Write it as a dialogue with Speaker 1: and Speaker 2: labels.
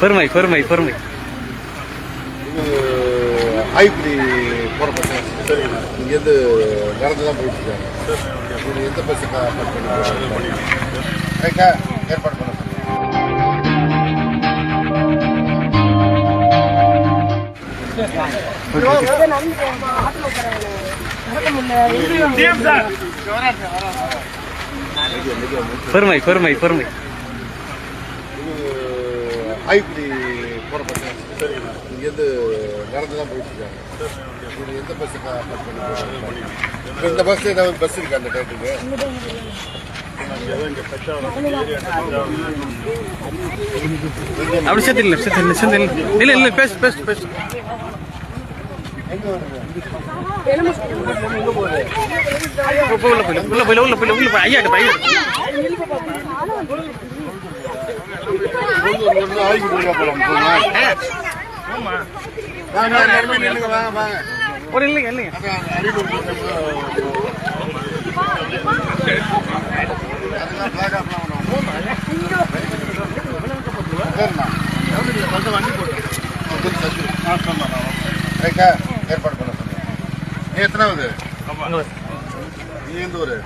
Speaker 1: பொறுமை பொறுமை பொறுமை
Speaker 2: ஆய்வுப்படி போகிற பசங்க சரி இங்கேருந்து நடந்து தான் போயிட்டு இருக்காங்க இது எந்த பண்ணி ரைட்டா ஏற்பாடு பண்ண சொல்லுங்க
Speaker 1: பொறுமை பொறுமை பொறுமை
Speaker 2: ஆய்வுப்படி போகிற சரி இங்கேருந்து நடந்து தான் போயிட்டு இருக்காங்க இது எந்த பண்ணி இப்போ இந்த பஸ்ஸில் ஏதாவது பஸ் இருக்கா அந்த டைத்துக்கு
Speaker 1: அப்படி சேர்த்து இல்லை சேர்த்து இல்லை இல்லை. இல்லை இல்லை பேசு பேசு பேசு. உள்ள போயில உள்ள போயில உள்ள போயில ஐயாட்டு பையன் ஒரு இல்லைங்க இல்லைங்க?
Speaker 2: ஏற்பாடு பண்ண சொல்லுங்க. நீ எத்தனாவது நீ எந்த ஊரு.